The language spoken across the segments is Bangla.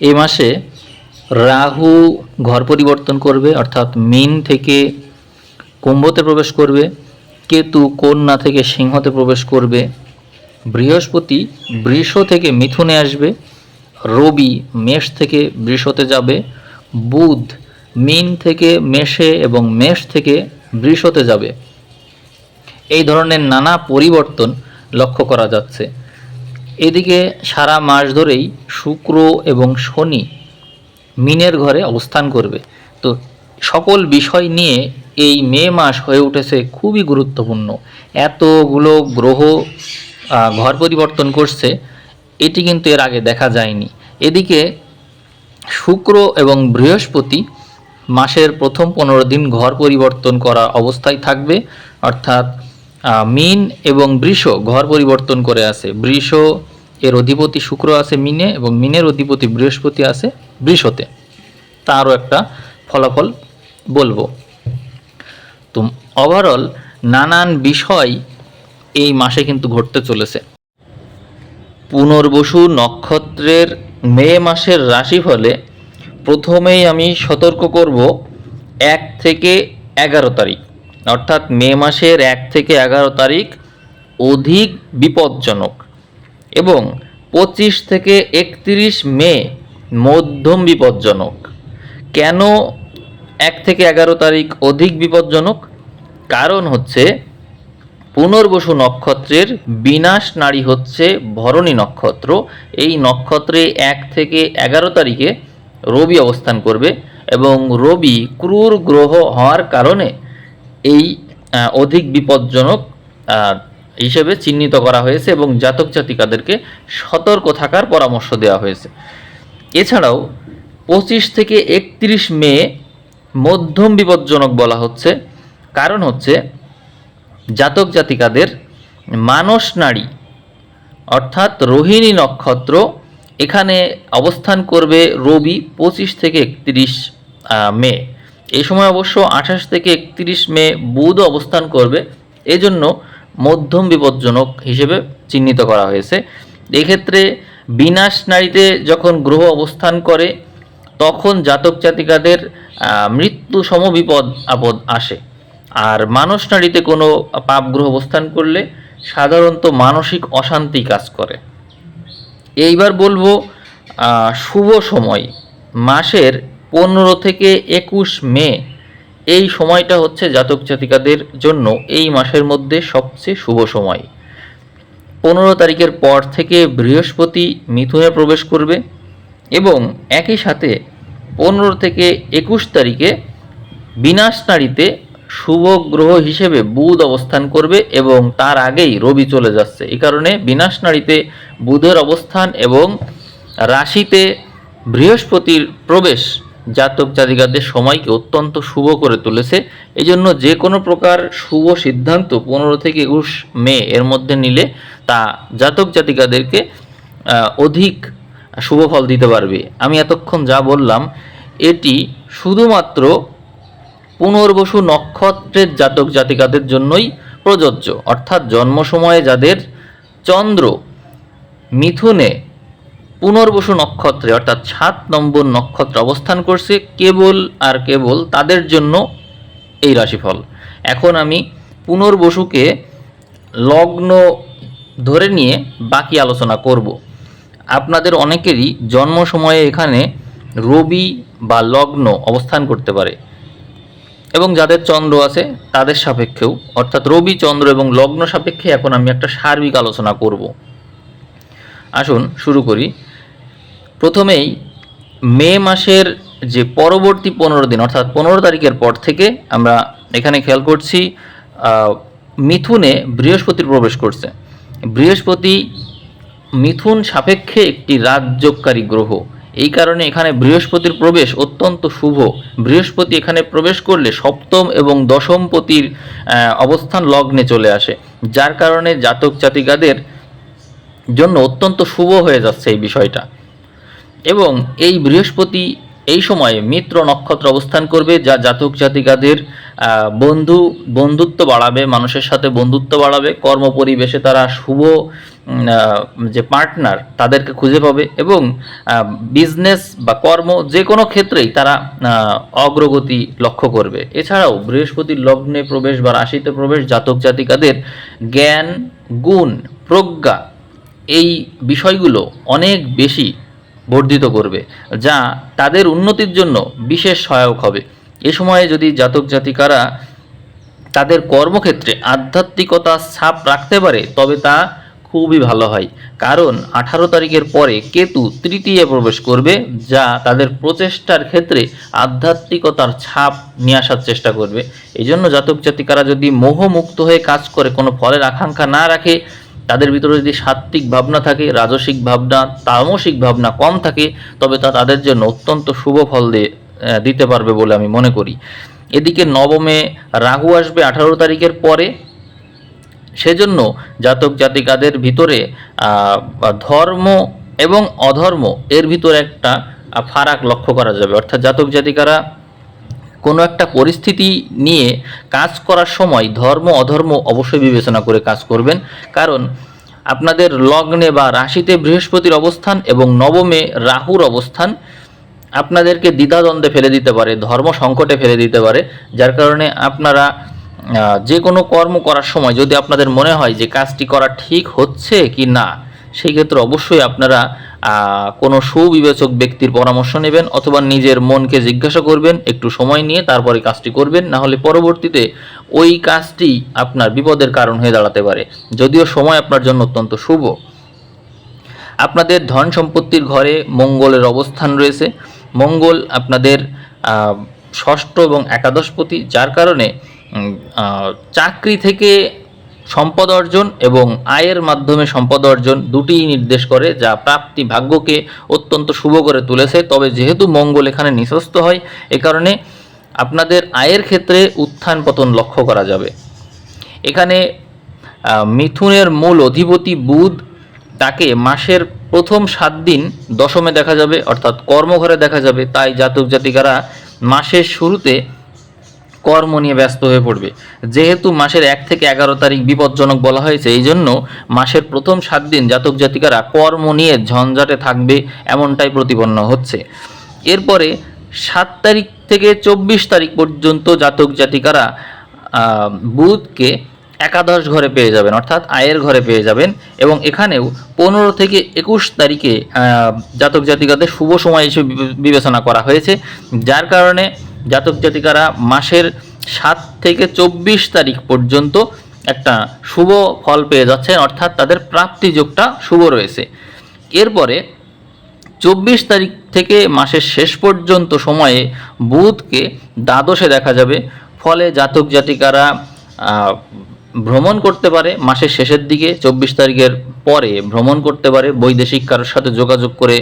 এই মাসে রাহু ঘর পরিবর্তন করবে, অর্থাৎ মিন থেকে কুম্ভতে প্রবেশ করবে, কেতু কন্যা থেকে সিংহতে প্রবেশ করবে, বৃহস্পতি বৃষ থেকে মিথুনে আসবে, রবি মেষ থেকে বৃষতে যাবে, বুধ মিন থেকে মেষে এবং মেষ থেকে বৃষতে যাবে। এই ধরনের নানা পরিবর্তন লক্ষ্য করা যাচ্ছে। এদিকে সারা মাস ধরেই শুক্র এবং শনি মিনের ঘরে অবস্থান করবে। তো সকল বিষয় নিয়ে এই মে মাস হয়ে উঠেছে খুবই গুরুত্বপূর্ণ। এতগুলো গ্রহ ঘর পরিবর্তন করছে, এটি কিন্তু এর আগে দেখা যায়নি। এদিকে শুক্র এবং বৃহস্পতি মাসের প্রথম পনেরো দিন ঘর পরিবর্তন করা অবস্থায় থাকবে। অর্থাৎ মিন এবং বৃষ ঘর পরিবর্তন করে আছে। বৃষ এর অধিপতি শুক্র আছে মিনে এবং মিনের অধিপতি বৃহস্পতি আছে বৃষতে তারও একটা ফলাফল বলব। তো ওভারঅল নানান বিষয় এই মাসে কিন্তু ঘটতে চলেছে। পুনর্বসু নক্ষত্রের মে মাসের রাশিফলে প্রথমেই আমি সতর্ক করব এক থেকে এগারো তারিখ। অর্থাৎ মে মাসের এক থেকে এগারো তারিখ অধিক বিপজ্জনক। এবং পঁচিশ থেকে একত্রিশ মে মধ্যম বিপজ্জনক। কেন এক থেকে এগারো তারিখ অধিক বিপজ্জনক? কারণ হচ্ছে পুনর্বসু নক্ষত্রের বিনাশ নারী হচ্ছে ভরণী নক্ষত্র। এই নক্ষত্রে এক থেকে এগারো তারিখে রবি অবস্থান করবে এবং রবি ক্রূর গ্রহ হওয়ার কারণে এই অধিক বিপজ্জনক হিসেবে চিহ্নিত করা হয়েছে এবং জাতক জাতিকাদেরকে সতর্ক থাকার পরামর্শ দেওয়া হয়েছে। এছাড়াও পঁচিশ থেকে একত্রিশ মে মধ্যম বিপজ্জনক বলা হচ্ছে। কারণ হচ্ছে জাতক জাতিকাদের মানস নারী অর্থাৎ রোহিণী নক্ষত্র এখানে অবস্থান করবে রবি পঁচিশ থেকে একত্রিশ মে। এই সময় অবশ্য আঠাশ থেকে একত্রিশ মে বুধ অবস্থান করবে। এজন্য মধ্যম বিপজ্জনক হিসেবে চিহ্নিত করা হয়েছে। এক্ষেত্রে বিনাশ নারীতে যখন গ্রহ অবস্থান করে, তখন জাতক জাতিকাদের মৃত্যু সম বিপদ, আপদ আসে। আর মানস নারীতে কোনো পাপ গ্রহ অবস্থান করলে সাধারণত মানসিক অশান্তি কাজ করে। এইবার বলব শুভ সময়। মাসের পনেরো থেকে একুশ মে এই সময়টা হচ্ছে জাতক জাতিকাদের জন্য এই মাসের মধ্যে সবচেয়ে শুভ সময়। পনেরো তারিখের পর থেকে বৃহস্পতি মিথুনে প্রবেশ করবে এবং একই সাথে পনেরো থেকে একুশ তারিখে বিনাশ নারীতে শুভ গ্রহ হিসেবে বুধ অবস্থান করবে এবং তার আগেই রবি চলে যাচ্ছে। এই কারণে বিনাশ নারীতে বুধের অবস্থান এবং রাশিতে বৃহস্পতির প্রবেশ জাতক জাতিকাদের সময়কে অত্যন্ত শুভ করে তুলেছে। এই জন্য যে কোনো প্রকার শুভ সিদ্ধান্ত পনেরো থেকে একুশ মে এর মধ্যে নিলে তা জাতক জাতিকাদেরকে অধিক শুভ ফল দিতে পারবে। আমি এতক্ষণ যা বললাম, এটি শুধুমাত্র পুনর্বসু নক্ষত্রের জাতক জাতিকাদের জন্যই প্রযোজ্য। অর্থাৎ জন্ম সময়ে যাদের চন্দ্র মিথুনে পুনর্বসু নক্ষত্রে, অর্থাৎ সাত নম্বর নক্ষত্র অবস্থান করছে কেবল আর কেবল তাদের জন্য এই রাশিফল। এখন আমি পুনর্বসুকে লগ্ন ধরে নিয়ে বাকি আলোচনা করব। আপনাদের অনেকেরই জন্ম সময়ে এখানে রবি বা লগ্ন অবস্থান করতে পারে এবং যাদের চন্দ্র আছে তাদের সাপেক্ষেও, অর্থাৎ রবি, চন্দ্র এবং লগ্ন সাপেক্ষে এখন আমি একটা সার্বিক আলোচনা করব। আসুন শুরু করি। প্রথমেই মে মাসের যে পরবর্তী পনেরো দিন, অর্থাৎ পনেরো তারিখের পর থেকে আমরা এখানে খেয়াল করছি মিথুনে বৃহস্পতির প্রবেশ করছে। বৃহস্পতি মিথুন সাপেক্ষে একটি রাজযোগকারী গ্রহ। এই কারণে এখানে বৃহস্পতির প্রবেশ অত্যন্ত শুভ। বৃহস্পতি এখানে প্রবেশ করলে সপ্তম এবং দশমপতির অবস্থান লগ্নে চলে আসে, যার কারণে জাতক জাতিকাদের জন্য অত্যন্ত শুভ হয়ে যাচ্ছে এই বিষয়টা। এবং এই বৃহস্পতি এই সময়ে মিত্র নক্ষত্র অবস্থান করবে, যা জাতক জাতিকাদের বন্ধু, বন্ধুত্ব বাড়াবে, মানুষের সাথে বন্ধুত্ব বাড়াবে, কর্ম পরিবেশে তারা শুভ যে পার্টনার তাদেরকে খুঁজে পাবে এবং বিজনেস বা কর্ম যে কোনো ক্ষেত্রেই তারা অগ্রগতি লক্ষ্য করবে। এছাড়াও বৃহস্পতির লগ্নে প্রবেশ বা রাশিতে প্রবেশ জাতক জাতিকাদের জ্ঞান, গুণ, প্রজ্ঞা এই বিষয়গুলো অনেক বেশি বর্ধিত করবে, যা তাদের উন্নতির জন্য বিশেষ সহায়ক হবে। এ সময়ে যদি জাতক জাতিকারা তাদের কর্মক্ষেত্রে আধ্যাত্মিকতার ছাপ রাখতে পারে, তবে তা খুবই ভালো হয়। কারণ আঠারো তারিখের পরে কেতু তৃতীয় প্রবেশ করবে, যা তাদের প্রচেষ্টার ক্ষেত্রে আধ্যাত্মিকতার ছাপ নিয়ে আসার চেষ্টা করবে। এই জন্য জাতক জাতিকারা যদি মোহমুক্ত হয়ে কাজ করে, কোনো ফলের আকাঙ্ক্ষা না রাখে তাদের ভিতরে যদি সাত্ত্বিক ভাবনা থাকে, রাজসিক ভাবনা, তামসিক ভাবনা কম থাকে, তবে তা তাদের জন্য অত্যন্ত শুভ ফল দিয়ে দিতে পারবে বলে আমি মনে করি। এদিকে নবমে রাহু আসবে আঠারো তারিখের পরে। সেজন্য জাতক জাতিকাদের ভিতরে ধর্ম এবং অধর্ম এর ভিতরে একটা ফারাক লক্ষ্য করা যাবে। অর্থাৎ জাতক জাতিকারা কোনো একটা পরিস্থিতি নিয়ে কাজ করার সময় ধর্ম, অধর্ম অবশ্যই বিবেচনা করে কাজ করবেন। কারণ আপনাদের লগ্নে বা রাশিতে বৃহস্পতির অবস্থান এবং নবমে রাহুর অবস্থান আপনাদেরকে দ্বিধাদ্বন্দ্বে ফেলে দিতে পারে, ধর্ম সংকটে ফেলে দিতে পারে, যার কারণে আপনারা যে কোনো কর্ম করার সময় যদি আপনাদের মনে হয় যে কাজটি করা ঠিক হচ্ছে কি না সেই ক্ষেত্রে অবশ্যই আপনারা কোনো সুবিবেচক ব্যক্তির পরামর্শ নেবেন অথবা নিজের মনকে জিজ্ঞাসা করবেন, একটু সময় নিয়ে তারপরে কাজটি করবেন, না হলে পরবর্তীতে ওই কাজটি আপনার বিপদের কারণ হয়ে দাঁড়াতে পারে। যদিও সময় আপনার জন্য অত্যন্ত শুভ। আপনাদের ধন সম্পত্তির ঘরে মঙ্গলের অবস্থান রয়েছে। মঙ্গল আপনাদের ষষ্ঠ এবং একাদশপতি যার কারণে চাকরি থেকে সম্পদ অর্জন এবং আয়ের মাধ্যমে সম্পদ অর্জন দুটিই নির্দেশ করে, যা প্রাপ্তি ভাগ্যকে অত্যন্ত শুভ করে তুলেছে। তবে যেহেতু মঙ্গল এখানে নিঃস্ত হয়, এ কারণে আপনাদের আয়ের ক্ষেত্রে উত্থান পতন লক্ষ্য করা যাবে। এখানে মিথুনের মূল অধিপতি বুধ তাকে মাসের প্রথম সাত দিন দশমে দেখা যাবে, অর্থাৎ কর্মঘরে দেখা যাবে। তাই জাতক জাতিকারা মাসের শুরুতে কর্ম নিয়ে ব্যস্ত হয়ে পড়বে। যেহেতু মাসের এক থেকে এগারো তারিখ বিপজ্জনক বলা হয়েছে, এই জন্য মাসের প্রথম সাত দিন জাতক জাতিকারা কর্ম নিয়ে ঝঞ্ঝাটে থাকবে এমনটাই প্রতিপন্ন হচ্ছে। এরপরে সাত তারিখ থেকে চব্বিশ তারিখ পর্যন্ত জাতক জাতিকারা বুধকে একাদশ ঘরে পেয়ে যাবেন, অর্থাৎ আয়ের ঘরে পেয়ে যাবেন এবং এখানেও পনেরো থেকে একুশ তারিখে জাতক জাতিকাদের শুভ সময় হিসেবে বিবে- বিবেচনা করা হয়েছে, যার কারণে জাতক জাতিকারা মাসের সাত থেকে চব্বিশ তারিখ পর্যন্ত একটা শুভ ফল পেয়ে যাচ্ছেন, অর্থাৎ তাদের প্রাপ্তিযোগটা শুভ রয়েছে। এরপরে চব্বিশ তারিখ থেকে মাসের শেষ পর্যন্ত সময়ে বুধকে দ্বাদশে দেখা যাবে। ফলে জাতক জাতিকারা ভ্রমণ করতে পারে, মাসের শেষের দিকে, চব্বিশ তারিখের পরে ভ্রমণ করতে পারে, বৈদেশিক কারোর সাথে যোগাযোগ করে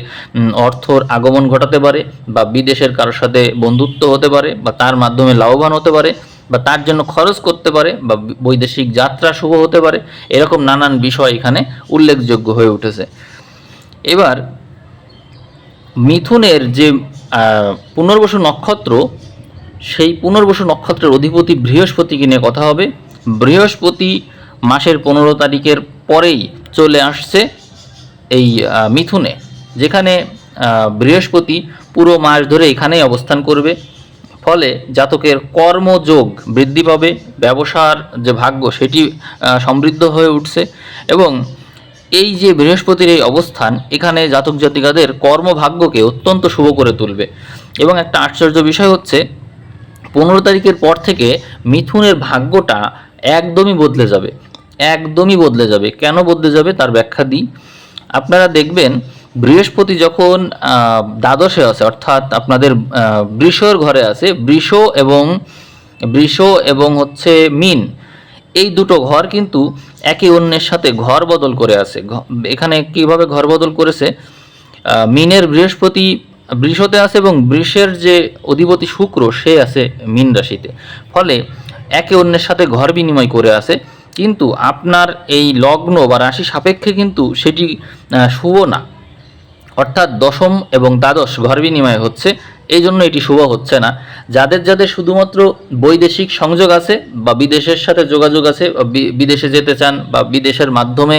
অর্থর আগমন ঘটাতে পারে বা বিদেশের কারোর সাথে বন্ধুত্ব হতে পারে বা তার মাধ্যমে লাভবান হতে পারে বা তার জন্য খরচ করতে পারে বা বৈদেশিক যাত্রা শুভ হতে পারে, এরকম নানান বিষয় এখানে উল্লেখযোগ্য হয়ে উঠেছে। এবার, মিথুনের যে পুনর্বসু নক্ষত্র, সেই পুনর্বসু নক্ষত্রের অধিপতি বৃহস্পতিকে নিয়ে কথা হবে। বৃহস্পতি মাসের পনেরো তারিখের পরেই চলে আসছে এই মিথুনে, যেখানে বৃহস্পতি পুরো মাস ধরে এখানেই অবস্থান করবে। ফলে জাতকের কর্মযোগ বৃদ্ধি পাবে, ব্যবসার যে ভাগ্য সেটি সমৃদ্ধ হয়ে উঠছে এবং এই যে বৃহস্পতির এই অবস্থান, এখানে জাতক জাতিকাদের কর্মভাগ্যকে অত্যন্ত শুভ করে তুলবে। এবং একটা আশ্চর্য বিষয় হচ্ছে, পনেরো তারিখের পর থেকে মিথুনের ভাগ্যটা একদমই বদলে যাবে, একদমই বদলে যাবে। কেন বদলে যাবে তার ব্যাখ্যা দিই। আপনারা দেখবেন বৃহস্পতি যখন দ্বাদশে আছে, অর্থাৎ আপনাদের বৃষর ঘরে আছে, বৃষ এবং বৃষ এবং হচ্ছে মিন, এই দুটো ঘর কিন্তু একে অন্যের সাথে ঘর বদল করে আছে। এখানে কীভাবে ঘর বদল করেছে? মিনের বৃহস্পতি বৃষতে আছে এবং বৃষের যে অধিপতি শুক্র, সে আছে মিন রাশিতে। ফলে একে অন্যের সাথে ঘর বিনিময় করে আছে, কিন্তু আপনার এই লগ্ন বা রাশি সাপেক্ষে কিন্তু সেটি শুভ না। অর্থাৎ দশম এবং দ্বাদশ ঘর বিনিময় হচ্ছে এই জন্য এটি শুভ হচ্ছে না। যাদের যাদের শুধুমাত্র বৈদেশিক সংযোগ আছে বা বিদেশের সাথে যোগাযোগ আছে বিদেশে যেতে চান বা বিদেশের মাধ্যমে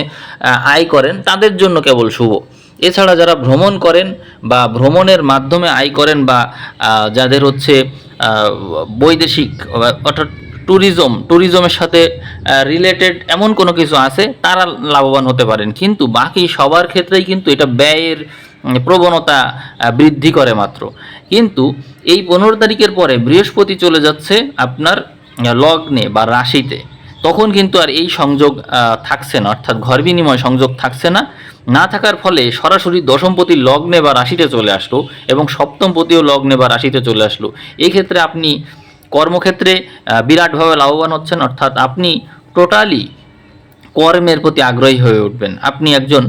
আয় করেন, তাদের জন্য কেবল শুভ। এছাড়া যারা ভ্রমণ করেন বা ভ্রমণের মাধ্যমে আয় করেন বা যাদের হচ্ছে বৈদেশিক, অর্থাৎ ট্যুরিজম ট্যুরিজমের সাথে রিলেটেড এমন কোনো কিছু আছে, তারা লাভবান হতে পারেন। কিন্তু বাকি সবার ক্ষেত্রেই কিন্তু এটা ব্যয়ের প্রবণতা বৃদ্ধি করে মাত্র। কিন্তু এই পনেরো তারিখের পরে বৃহস্পতি চলে যাচ্ছে আপনার লগ্নে বা রাশিতে। তখন কিন্তু আর এই সংযোগ থাকছে না। অর্থাৎ ঘর বিনিময় সংযোগ থাকছে না। না থাকার ফলে সরাসরি দশমপতি লগ্নে বা রাশিতে চলে আসলো এবং সপ্তমপতিও লগ্নে বা রাশিতে চলে আসলো। এক্ষেত্রে আপনি কর্মক্ষেত্রে বিরাটভাবে লাভবান হচ্ছেন। অর্থাৎ আপনি টোটালি কর্মের প্রতি আগ্রহী হয়ে উঠবেন। আপনি একজন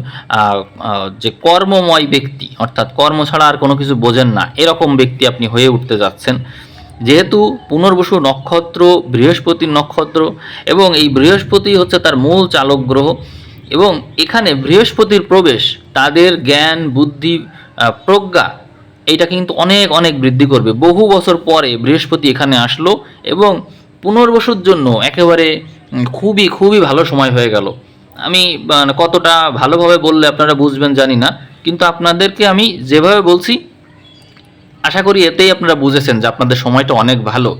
যে কর্মময় ব্যক্তি, অর্থাৎ কর্ম ছাড়া আর কোনো কিছু বোঝেন না, এরকম ব্যক্তি আপনি হয়ে উঠতে যাচ্ছেন। যেহেতু পুনর্বসু নক্ষত্র বৃহস্পতির নক্ষত্র, এবং এই বৃহস্পতি হচ্ছে তার মূল চালক গ্রহ, এবং এখানে বৃহস্পতির প্রবেশ তাদের জ্ঞান, বুদ্ধি প্রজ্ঞা এইটা কিন্তু অনেক অনেক বৃদ্ধি করবে। বহু বছর পরে বৃহস্পতি এখানে আসলো এবং পুনর্বসুর জন্য একেবারে খুবই খুবই ভালো সময় হয়ে গেল। আমি মানে কতটা ভালোভাবে বললে আপনারা বুঝবেন জানি না, কিন্তু আপনাদেরকে আমি যেভাবে বলছি আশা করি এতেই আপনারা বুঝেছেন যে আপনাদের সময়টা অনেক ভালো।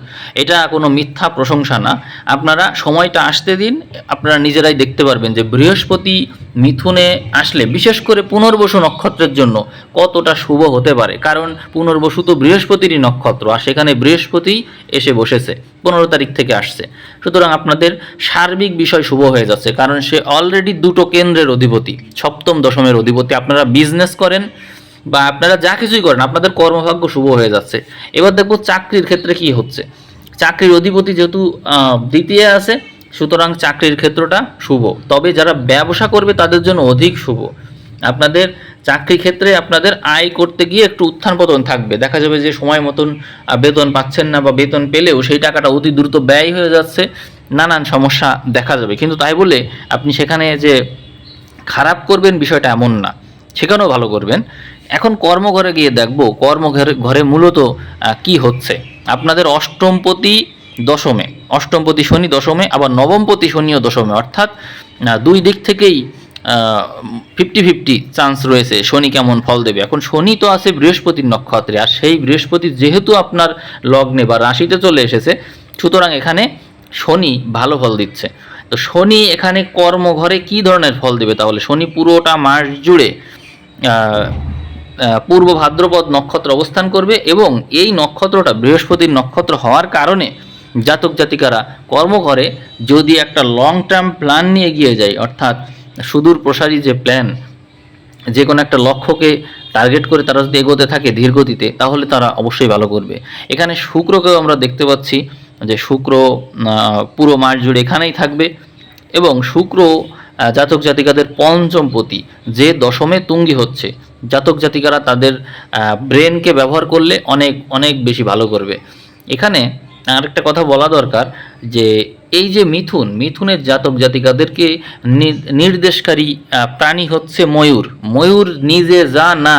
এটা কোনো মিথ্যা প্রশংসা না। আপনারা সময়টা আসতে দিন, আপনারা নিজেরাই দেখতে পারবেন যে বৃহস্পতি মিথুনে আসলে, বিশেষ করে পুনর্বসু নক্ষত্রের জন্য কতটা শুভ হতে পারে। কারণ পুনর্বসু তো বৃহস্পতিরই নক্ষত্র, আর সেখানে বৃহস্পতি এসে বসেছে, পনেরো তারিখ থেকে আসছে। সুতরাং আপনাদের সার্বিক বিষয় শুভ হয়ে যাচ্ছে, কারণ সে অলরেডি দুটো কেন্দ্রের অধিপতি, সপ্তম দশমের অধিপতি। আপনারা বিজনেস করেন বা আপনারা যা কিছুই করেন, আপনাদের কর্মভাগ্য শুভ হয়ে যাচ্ছে। এবার দেখব চাকরির ক্ষেত্রে কি হচ্ছে। চাকরির অধিপতি যেহেতু দ্বিতীয় আছে, সুতরাং চাকরির ক্ষেত্রটা শুভ। তবে যারা ব্যবসা করবে, তাদের জন্য অধিক শুভ। আপনাদের চাকরি ক্ষেত্রে আপনাদের আয় করতে গিয়ে একটু উত্থান পতন থাকবে। দেখা যাবে যে সময় মতন বেতন পাচ্ছেন না বা বেতন পেলেও সেই টাকাটা অতি দ্রুত ব্যয় হয়ে যাচ্ছে, নানান সমস্যা দেখা যাবে। কিন্তু তাই বলে আপনি সেখানে যে খারাপ করবেন বিষয়টা এমন না। সেখানেও ভালো করবেন। এখন কর্মঘরে গিয়ে দেখব, কর্মঘরে, ঘরে মূলত কি হচ্ছে। আপনাদের অষ্টমপতি দশমে, অষ্টমপতি শনি দশমে, আবার নবমপতি শনিও দশমে। অর্থাৎ দুই দিক থেকেই ফিফটি ফিফটি চান্স রয়েছে, শনি কেমন ফল দেবে। এখন শনি তো আছে বৃহস্পতির নক্ষত্রে, আর সেই বৃহস্পতি যেহেতু আপনার লগ্নে বা রাশিতে চলে এসেছে, সুতরাং এখানে শনি ভালো ফল দিচ্ছে। তো শনি এখানে কর্মঘরে কি ধরনের ফল দেবে? তাহলে শনি পুরোটা মাস জুড়ে পূর্ব ভাদ্রপদ নক্ষত্র অবস্থান করবে এবং এই নক্ষত্রটা বৃহস্পতির নক্ষত্র হওয়ার কারণে জাতক জাতিকারা কর্মঘরে যদি একটা লং টার্ম প্ল্যান নিয়ে গিয়ে যায়, অর্থাৎ সুদূর প্রসারী যে প্ল্যান যে কোনো একটা লক্ষ্যকে টার্গেট করে তারা যদি এগোতে থাকে ধীর গতিতে তাহলে তারা অবশ্যই ভালো করবে। এখানে শুক্রকেও আমরা দেখতে পাচ্ছি যে শুক্র পুরো মাস জুড়ে এখানেই থাকবে এবং শুক্র জাতক জাতিকাদের পঞ্চম পতি, যে দশমে তুঙ্গি হচ্ছে। জাতক জাতিকারা তাদের ব্রেনকে ব্যবহার করলে অনেক অনেক বেশি ভালো করবে। এখানে আরেকটা কথা বলা দরকার যে, এই যে মিথুন, মিথুনের জাতক জাতিকাদেরকে নির্দেশকারী প্রাণী হচ্ছে ময়ূর। ময়ূর নিজে যা না,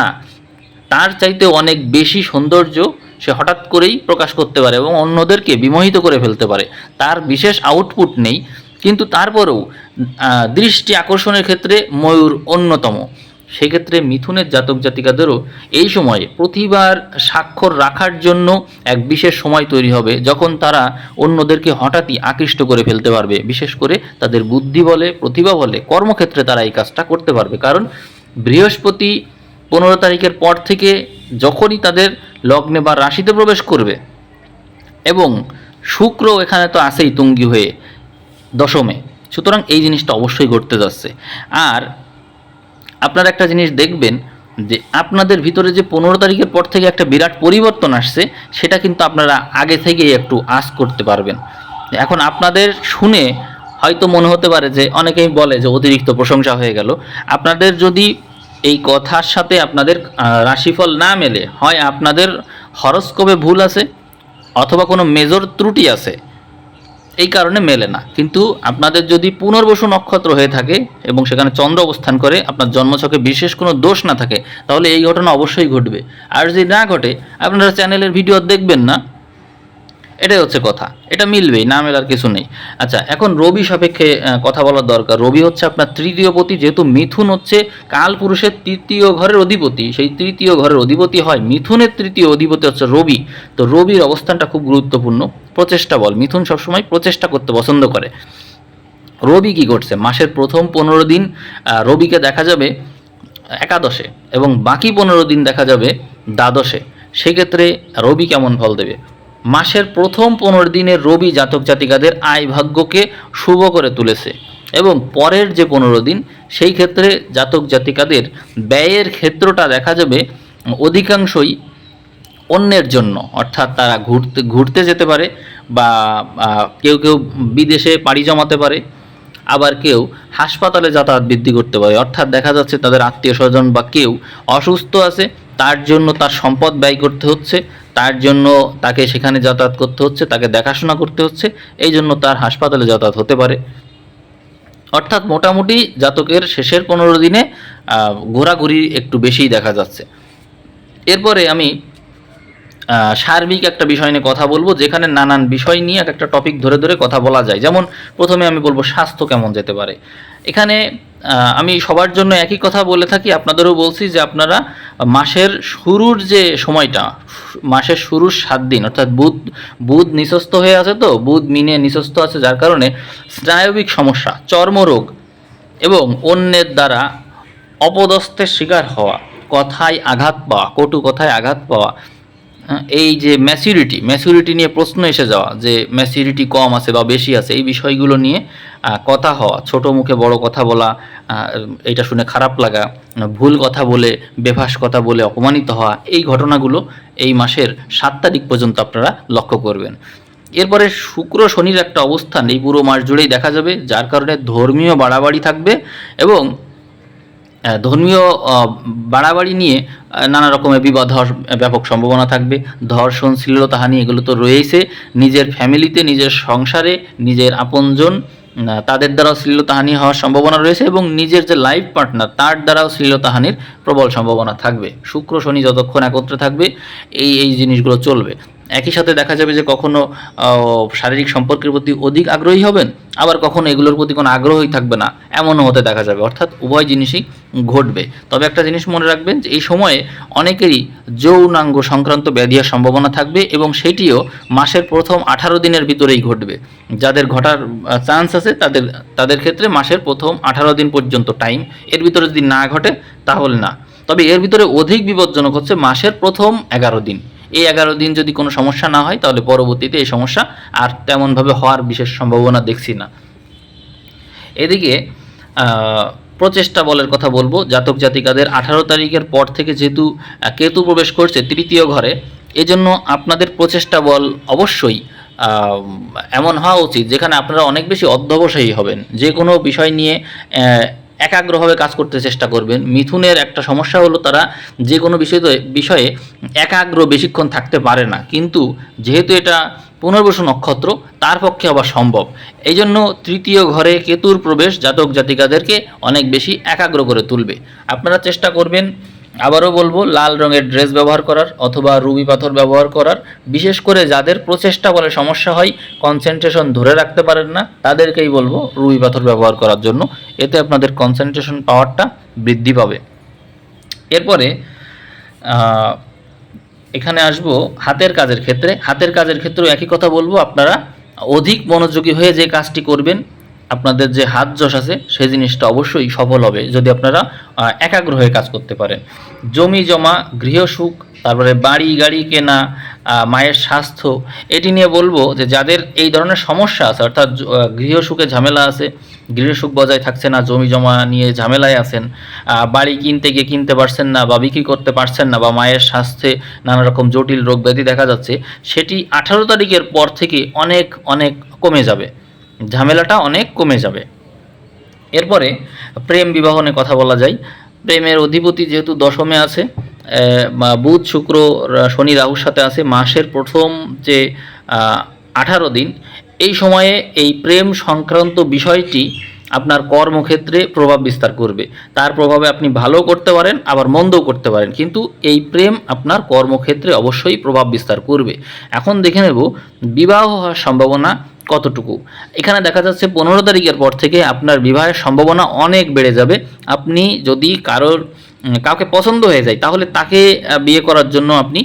তার চাইতে অনেক বেশি সৌন্দর্য সে হঠাৎ করেই প্রকাশ করতে পারে এবং অন্যদেরকে বিমোহিত করে ফেলতে পারে। তার বিশেষ আউটপুট নেই। কিন্তু তারপরেও দৃষ্টি আকর্ষণের ক্ষেত্রে ময়ূর অন্যতম। সেক্ষেত্রে মিথুনের জাতক জাতিকাদেরও এই সময়ে প্রতিবার স্বাক্ষর রাখার জন্য এক বিশেষ সময় তৈরি হবে, যখন তারা অন্যদেরকে হঠাৎই আকৃষ্ট করে ফেলতে পারবে। বিশেষ করে তাদের বুদ্ধি বলে, প্রতিভা বলে, কর্মক্ষেত্রে তারা এই কাজটা করতে পারবে। কারণ বৃহস্পতি পনেরো তারিখের পর থেকে যখনই তাদের লগ্নে বা রাশিতে প্রবেশ করবে এবং শুক্র এখানে তো আসেই তুঙ্গি হয়ে দশমে। সুতরাং এই জিনিসটা অবশ্যই ঘটতে যাচ্ছে। আর আপনারা একটা জিনিস দেখবেন যে আপনাদের ভিতরে যে পনেরো তারিখের পর থেকে একটা বিরাট পরিবর্তন আসছে, সেটা কিন্তু আপনারা আগে থেকেই একটু আশ করতে পারবেন। এখন আপনাদের শুনে হয়তো মনে হতে পারে যে অনেকেই বলে যে অতিরিক্ত প্রশংসা হয়ে গেল। আপনাদের যদি এই কথার সাথে আপনাদের রাশিফল না মেলে, হয় আপনাদের হরস্কোপে ভুল আছে, অথবা কোনো মেজর ত্রুটি আছে এই কারণে মেলে না। কিন্তু আপনাদের যদি পুনর্বসু নক্ষত্র হয়ে থাকে এবং সেখানে চন্দ্র অবস্থান করে আপনার জন্মছকে বিশেষ কোনো দোষ না থাকে, তাহলে এই ঘটনা অবশ্যই ঘটবে। আর যদি না ঘটে, আপনারা চ্যানেলের ভিডিও দেখবেন না। এটাই হচ্ছে কথা। এটা মিলবেই না মেলার কিছু নেই। আচ্ছা এখন রবি সাপেক্ষে কথা বলার দরকার। রবি হচ্ছে আপনার তৃতীয় পতি, যেহেতু মিথুন হচ্ছে কাল পুরুষের তৃতীয় ঘরের অধিপতি। সেই তৃতীয় ঘরের অধিপতি হয় মিথুনের তৃতীয় অধিপতি হচ্ছে রবি। তো রবির অবস্থানটা খুব গুরুত্বপূর্ণ। প্রচেষ্টা বল, মিথুন সবসময় প্রচেষ্টা করতে পছন্দ করে। রবি কি করছে? মাসের প্রথম পনেরো দিন রবিকে দেখা যাবে একাদশে এবং বাকি পনেরো দিন দেখা যাবে দ্বাদশে। সেক্ষেত্রে রবি কেমন ফল দেবে? মাসের প্রথম পনেরো দিনের রবি জাতক জাতিকাদের আয় ভাগ্যকে শুভ করে তুলেছে এবং পরের যে পনেরো দিন, সেই ক্ষেত্রে জাতক জাতিকাদের ব্যয়ের ক্ষেত্রটা দেখা যাবে অধিকাংশই অন্যের জন্য। অর্থাৎ তারা ঘুরতে ঘুরতে যেতে পারে বা কেউ কেউ বিদেশে পাড়ি জমাতে পারে, আবার কেউ হাসপাতালে যাতায়াত বৃদ্ধি করতে পারে। অর্থাৎ দেখা যাচ্ছে তাদের আত্মীয় স্বজন বা কেউ অসুস্থ আছে, তার জন্য তার সম্পদ ব্যয় করতে হচ্ছে তার জন্য তাকে সেখানে যাতায়াত করতে হচ্ছে, তাকে দেখাশোনা করতে হচ্ছে, এই জন্য তার হাসপাতালে যাতায়াত হতে পারে। অর্থাৎ মোটামুটি জাতকের শেষের পনেরো দিনে ঘোরাঘুরি একটু বেশিই দেখা যাচ্ছে। এরপরে আমি সার্বিক একটা বিষয় নিয়ে কথা বলব, যেখানে নানান বিষয় নিয়ে এক একটা টপিক ধরে ধরে কথা বলা যায়। যেমন প্রথমে আমি বলব স্বাস্থ্য কেমন যেতে পারে। এখানে আমি সবার জন্য একই কথা বলে থাকি, আপনাদেরও বলছি যে আপনারা মাসের শুরুর যে সময়টা, মাসের শুরুর সাত দিন, অর্থাৎ বুধ বুধ নিঃস্বস্থ হয়ে আছে তো, বুধ মিনে নিঃস্বস্থ আছে যার কারণে স্নায়বিক সমস্যা, চর্মরোগ এবং অন্যের দ্বারা অপদস্থের শিকার হওয়া, কথায় আঘাত পাওয়া, কটু কথায় আঘাত পাওয়া এই যে ম্যাচিউরিটি ম্যাচুরিটি নিয়ে প্রশ্ন এসে যাওয়া যে ম্যাচিউরিটি কম আছে বা বেশি আছে, এই বিষয়গুলো নিয়ে কথা হওয়া, ছোট মুখে বড় কথা বলা এটা শুনে খারাপ লাগা, ভুল কথা বলে, বেফাস কথা বলে অপমানিত হওয়া, এই ঘটনাগুলো এই মাসের সাত তারিখ পর্যন্ত আপনারা লক্ষ্য করবেন। এরপরে শুক্র শনির একটা অবস্থান, এই পুরো মাস জুড়েই দেখা যাবে, যার কারণে ধর্মীয় বাড়াবাড়ি থাকবে এবং ধর্মীয় বাড়াবাড়ি নিয়ে নানা রকমের বিবাদ হওয়ার ব্যাপক সম্ভাবনা থাকবে। ধর্ষণ শ্লীলতাহানি এগুলো তো রয়েছে নিজের ফ্যামিলিতে, নিজের সংসারে, নিজের আপনজন তাদের দ্বারাও শ্লীলতাহানি হওয়ার সম্ভাবনা রয়েছে এবং নিজের যে লাইফ পার্টনার, তার দ্বারাও শ্লীলতাহানির প্রবল সম্ভাবনা থাকবে। শুক্র, শনি যতক্ষণ একত্রে থাকবে, এই এই জিনিসগুলো চলবে। একই সাথে দেখা যাবে যে কখনো শারীরিক সম্পর্কের প্রতি অধিক আগ্রহী হবেন, আবার কখনো এগুলোর প্রতি কোনো আগ্রহই থাকবে না, এমনও হতে দেখা যাবে। অর্থাৎ উভয় জিনিসই ঘটবে। তবে একটা জিনিস মনে রাখবেন যে, এই সময়ে অনেকেরই যৌনাঙ্গ সংক্রান্ত ব্যাধির সম্ভাবনা থাকবে এবং সেটিও মাসের প্রথম আঠারো দিনের ভিতরেই ঘটবে। যাদের ঘটার চান্স আছে, তাদের তাদের ক্ষেত্রে মাসের প্রথম আঠারো দিন পর্যন্ত টাইম এর ভিতরে যদি না ঘটে, তাহলে না। তবে এর ভিতরে অধিক বিপজ্জনক হচ্ছে মাসের প্রথম এগারো দিন। এই এগারো দিন যদি কোনো সমস্যা না হয়, তাহলে পরবর্তীতে এই সমস্যা আর তেমনভাবে হওয়ার বিশেষ সম্ভাবনা দেখছি না। এদিকে প্রচেষ্টা বলের কথা বলব। জাতক জাতিকাদের আঠারো তারিখের পর থেকে যেহেতু কেতু প্রবেশ করছে তৃতীয় ঘরে, এজন্য আপনাদের প্রচেষ্টা বল অবশ্যই এমন হওয়া উচিত, যেখানে আপনারা অনেক বেশি অধ্যবসায়ী হবেন। যে কোনো বিষয় নিয়ে একাগ্রভাবে কাজ করতে চেষ্টা করবেন। মিথুনের একটা সমস্যা হলো তারা যে কোনো বিষয় বিষয়ে একাগ্র বেশিক্ষণ থাকতে পারে না। কিন্তু যেহেতু এটা পুনর্বসু নক্ষত্র, তার পক্ষে আবার সম্ভব। এই জন্য তৃতীয় ঘরে কেতুর প্রবেশ জাতক জাতিকাদেরকে অনেক বেশি একাগ্র করে তুলবে। আপনারা চেষ্টা করবেন আবারও বলব, লাল রঙের ড্রেস ব্যবহার করার অথবা রুবি পাথর ব্যবহার করার, বিশেষ করে যাদের প্রচেষ্টা বলে সমস্যা হয় কনসেন্ট্রেশন ধরে রাখতে পারেন না, তাদেরকেই বলব রুবি পাথর ব্যবহার করার জন্য। এতে আপনাদের কনসেন্ট্রেশন পাওয়ারটা বৃদ্ধি পাবে। এরপরে এখানে আসব হাতের কাজের ক্ষেত্রে। হাতের কাজের ক্ষেত্রেও একই কথা বলব, আপনারা অধিক মনোযোগী হয়ে যে কাজটি করবেন আপনাদের যে হাত যশ আছে, সেই জিনিসটা অবশ্যই সফল হবে যদি আপনারা একাগ্র হয়ে কাজ করতে পারেন। জমি জমা গৃহসুখ তারপরে বাড়ি, গাড়ি কেনা মায়ের স্বাস্থ্য, এটি নিয়ে বলব যে যাদের এই ধরনের সমস্যা আছে, অর্থাৎ গৃহসুখে ঝামেলা আছে গৃহসুখ বজায় থাকছে না, জমি জমা নিয়ে ঝামেলায় আছেন বাড়ি কিনতে গিয়ে কিনতে পারছেন না বা বিক্রি করতে পারছেন না বা মায়ের স্বাস্থ্যে নানা রকম জটিল রোগ ব্যাধি দেখা যাচ্ছে, সেটি আঠারো তারিখের পর থেকে অনেক অনেক কমে যাবে। ঝামেলাটা অনেক কমে যাবে। এরপরে প্রেম বিবাহ নিয়ে কথা বলা যায়। প্রেমের অধিপতি যেহেতু দশমে আছে বুধ, শুক্র শনি, রাহুর সাথে আছে। মাসের প্রথম যে আঠারো দিন, এই সময়ে এই প্রেম সংক্রান্ত বিষয়টি আপনার কর্মক্ষেত্রে প্রভাব বিস্তার করবে। তার প্রভাবে আপনি ভালো করতে পারেন, আবার মন্দও করতে পারেন। কিন্তু এই প্রেম আপনার কর্মক্ষেত্রে অবশ্যই প্রভাব বিস্তার করবে। এখন দেখে নেব, বিবাহ হওয়ার সম্ভাবনা কতটুকু? এখানে দেখা যাচ্ছে পনেরো তারিখের পর থেকে আপনার বিবাহের সম্ভাবনা অনেক বেড়ে যাবে। আপনি যদি কারোর কাউকে পছন্দ হয়ে যায়, তাহলে তাকে বিয়ে করার জন্য আপনি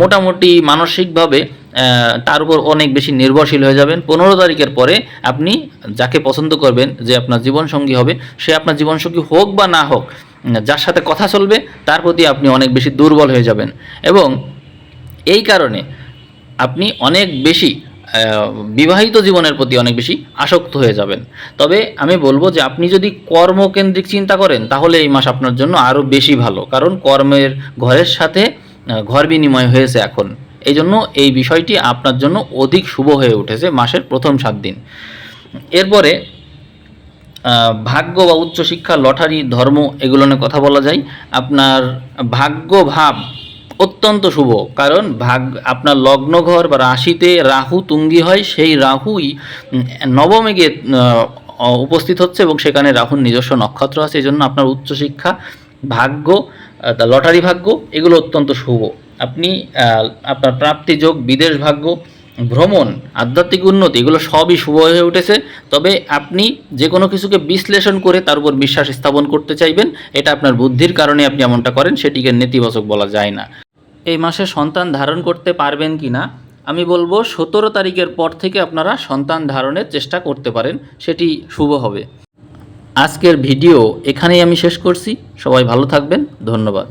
মোটামুটি মানসিকভাবে তার উপর অনেক বেশি নির্ভরশীল হয়ে যাবেন। পনেরো তারিখের পরে আপনি যাকে পছন্দ করবেন, যে আপনার জীবনসঙ্গী হবে, সে আপনার জীবনসঙ্গী হোক বা না হোক যার সাথে কথা চলবে, তার প্রতি আপনি অনেক বেশি দুর্বল হয়ে যাবেন। এবং এই কারণে আপনি অনেক বেশি বিবাহিত জীবনের প্রতি অনেক বেশি আসক্ত হয়ে যাবেন। তবে আমি বলব যে আপনি যদি কর্মকেন্দ্রিক চিন্তা করেন, তাহলে এই মাস আপনার জন্য আরও বেশি ভালো। কারণ কর্মের ঘরের সাথে ঘর বিনিময় হয়েছে এখন। এই জন্য এই বিষয়টি আপনার জন্য অধিক শুভ হয়ে উঠেছে মাসের প্রথম সাত দিন। এরপরে ভাগ্য বা উচ্চশিক্ষা, লটারি, ধর্ম, এগুলো নিয়ে কথা বলা যায়। আপনার ভাগ্য ভাব অত্যন্ত শুভ। কারণ ভাগ, আপনার লগ্ন ঘর বা রাশিতে রাহু তুঙ্গি হয়, সেই রাহুই নবমে গিয়ে উপস্থিত হচ্ছে এবং সেখানে রাহুর নিজস্ব নক্ষত্র আছে। এই জন্য আপনার উচ্চশিক্ষা, ভাগ্য লটারি ভাগ্য, এগুলো অত্যন্ত শুভ। আপনি আপনার প্রাপ্তিযোগ বিদেশ ভাগ্য, ভ্রমণ, আধ্যাত্মিক উন্নতি, এগুলো সবই শুভ হয়ে উঠেছে। তবে আপনি যে কোনো কিছুকে বিশ্লেষণ করে তার উপর বিশ্বাস স্থাপন করতে চাইবেন, এটা আপনার বুদ্ধির কারণে আপনি এমনটা করেন, সেটিকে নেতিবাচক বলা যায় না। এই মাসে সন্তান ধারণ করতে পারবেন কি না? আমি বলব, সতেরো তারিখের পর থেকে আপনারা সন্তান ধারণের চেষ্টা করতে পারেন, সেটি শুভ হবে। আজকের ভিডিও এখানেই আমি শেষ করছি। সবাই ভালো থাকবেন। ধন্যবাদ।